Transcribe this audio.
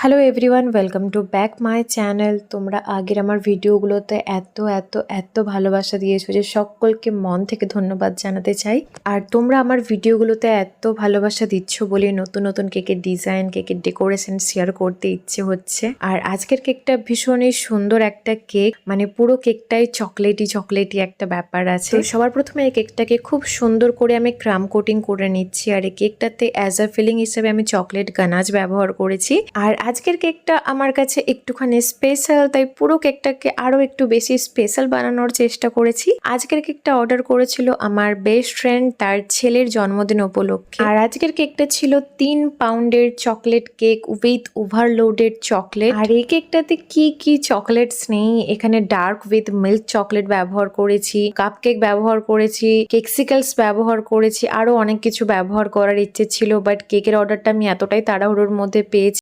Hello everyone welcome to back my channel তোমরা আগের আমার ভিডিওগুলোতে এত এত এত ভালোবাসা দিয়েছ যে সকলকে মন থেকে ধন্যবাদ জানাতে চাই। আর তোমরা আমার ভিডিওগুলোতে এত ভালোবাসা দিচ্ছ বলে নতুন নতুন কেকের ডিজাইন কেকের ডেকোরেশন শেয়ার করতে ইচ্ছে হচ্ছে। আর আজকের কেকটা ভীষণই সুন্দর একটা কেক মানে পুরো কেকটাই চকলেটি চকলেটি একটা ব্যাপার আছে। সবার প্রথমে এই কেকটাকে খুব সুন্দর করে আমি ক্রাম কোটিং করে নিচ্ছি। আর এই কেকটাতে অ্যাজ আ ফিলিং হিসেবে আমি চকলেট গানাজ ব্যবহার করেছি। আর আজকের কেকটা আমার কাছে একটুখানি স্পেশাল তাই পুরো কেকটাকে আরও একটু বেশি স্পেশাল বানানোর চেষ্টা করেছি। আজকের কেকটা অর্ডার করেছিল আমার বেস্ট ফ্রেন্ড তার ছেলের জন্মদিন উপলক্ষে। আর আজকের কেকটা ছিল তিন পাউন্ডের chocolate cake with overloaded chocolate আর এই কেকটাতে কি কি চকলেটস নেই? এখানে ডার্ক উইথ মিল্ক চকলেট ব্যবহার করেছি কাপ কেক ব্যবহার করেছি কেকসিকালস ব্যবহার করেছি, আরও অনেক কিছু ব্যবহার করার ইচ্ছে ছিল বাট কেকের অর্ডারটা আমি এতটাই তাড়াহুড়োর মধ্যে পেয়েছি।